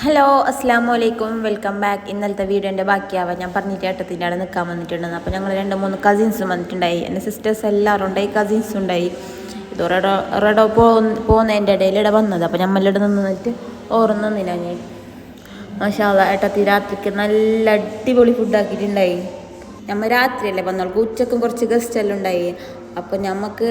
Hello അസ്സാം വലൈക്കും welcome back ഇന്നലത്തെ വീഡിയോന്റെ ബാക്കിയാവാം ഞാൻ പറഞ്ഞിട്ട് ഏട്ടത്തിന്റെ അവിടെ നിൽക്കാൻ വന്നിട്ടുണ്ടെന്ന്. അപ്പോൾ ഞങ്ങൾ രണ്ട് മൂന്ന് കസിൻസും വന്നിട്ടുണ്ടായി. എന്റെ സിസ്റ്റേഴ്സ് എല്ലാവരും ഉണ്ടായി. കസിൻസും ഉണ്ടായി. ഇത് റെഡോ പോ പോകുന്നതിന്റെ ഇടയിൽ ഇവിടെ വന്നത്. അപ്പോൾ നമ്മളിവിടെ നിന്നിട്ട് ഓർന്ന് നിന്നില്ല ഞാൻ. മാഷാല്ല ഏട്ടത്തി രാത്രിക്ക് നല്ല അടിപൊളി ഫുഡാക്കിയിട്ടുണ്ടായി ഞമ്മ രാത്രിയല്ലേ വന്നവൾക്ക് ഉച്ചക്കും കുറച്ച് ഗസ്റ്റ് എല്ലാം ഉണ്ടായി. അപ്പോൾ നമുക്ക്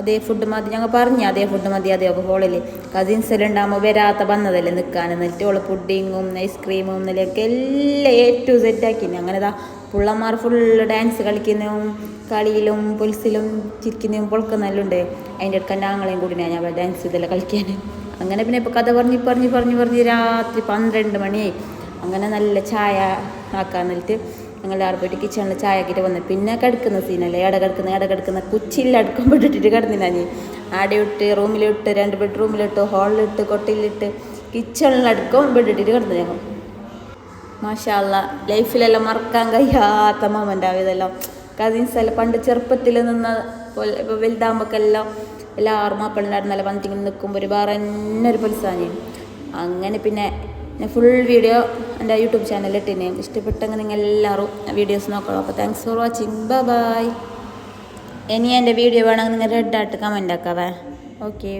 അതേ ഫുഡ് മതി. ഞങ്ങൾ പറഞ്ഞു അതേ ഫുഡ് മതി അതേ ഹോളിൽ കസിൻസ് എല്ലാം ഉണ്ടാകുമ്പോൾ വരാത്ത വന്നതല്ലേ നിൽക്കാൻ എന്നിട്ട് ഓൾ പുഡിങ്ങും ഐസ്ക്രീമും എന്നിലൊക്കെ എല്ലാം എ ടു സെറ്റ് ആക്കി അങ്ങനെ ഇതാ പുള്ളന്മാർ ഫുൾ ഡാൻസ് കളിക്കുന്നതും കളിയിലും പുൽസിലും ചിരിക്കുന്നതും പൊളക്കുന്നതെല്ലാം ഉണ്ട്. അതിന്റെ അടുക്കൻ ഞങ്ങളെയും കൂടി ഞാൻ ഡാൻസ് ഇതെല്ലാം കളിക്കാൻ അങ്ങനെ പിന്നെ ഇപ്പോൾ കഥ പറഞ്ഞ് പറഞ്ഞ് പറഞ്ഞ് പറഞ്ഞ് രാത്രി പന്ത്രണ്ട് മണിയായി. അങ്ങനെ നല്ല ചായ ആക്കാൻ എന്നിട്ട് ഞങ്ങൾ പോയിട്ട് കിച്ചണിൽ ചായ ആക്കിയിട്ട് വന്നത് പിന്നെ കിടക്കുന്ന സീനല്ലേ ഇട കിടക്കുന്ന ഇട കിടക്കുന്ന കുച്ചില്ല അടുക്കം ഇട്ടിട്ട് കിടന്നില്ല ഞാൻ ആടെ ഇട്ട് റൂമിലിട്ട് രണ്ട് ബെഡ്റൂമിലിട്ട് ഹാളിലിട്ട് കൊട്ടിലിട്ട് കിച്ചണിലടുക്കം ബെഡിട്ടിട്ട് കിടന്നു ഞങ്ങൾ. മാഷാല്ല ലൈഫിലെല്ലാം മറക്കാൻ കഴിയാത്ത മൊമെന്റ് കസിൻസ് എല്ലാം പണ്ട് ചെറുപ്പത്തിൽ നിന്ന് പോലെ ഇപ്പോൾ വലുതാകുമ്പോഴൊക്കെല്ലാം എല്ലാ മാപ്പിളിന്റെ വന്നിട്ട് ഇങ്ങനെ നിൽക്കുമ്പോൾ ഒരു തന്നെ ഒരു പൽസാനി അങ്ങനെ പിന്നെ ഞാൻ ഫുൾ വീഡിയോ എന്റെ യൂട്യൂബ് ചാനലിൽ ഇട്ടിനെ. ഇഷ്ടപ്പെട്ടെങ്കിൽ നിങ്ങൾ എല്ലാവരും വീഡിയോസ് നോക്കണം. അപ്പോൾ thanks for watching bye bye ഇനി എന്റെ വീഡിയോ വേണമെങ്കിൽ നിങ്ങൾ റെഡ് റെഡായിട്ട് കമന്റ് ആക്കാവേ. ഓക്കെ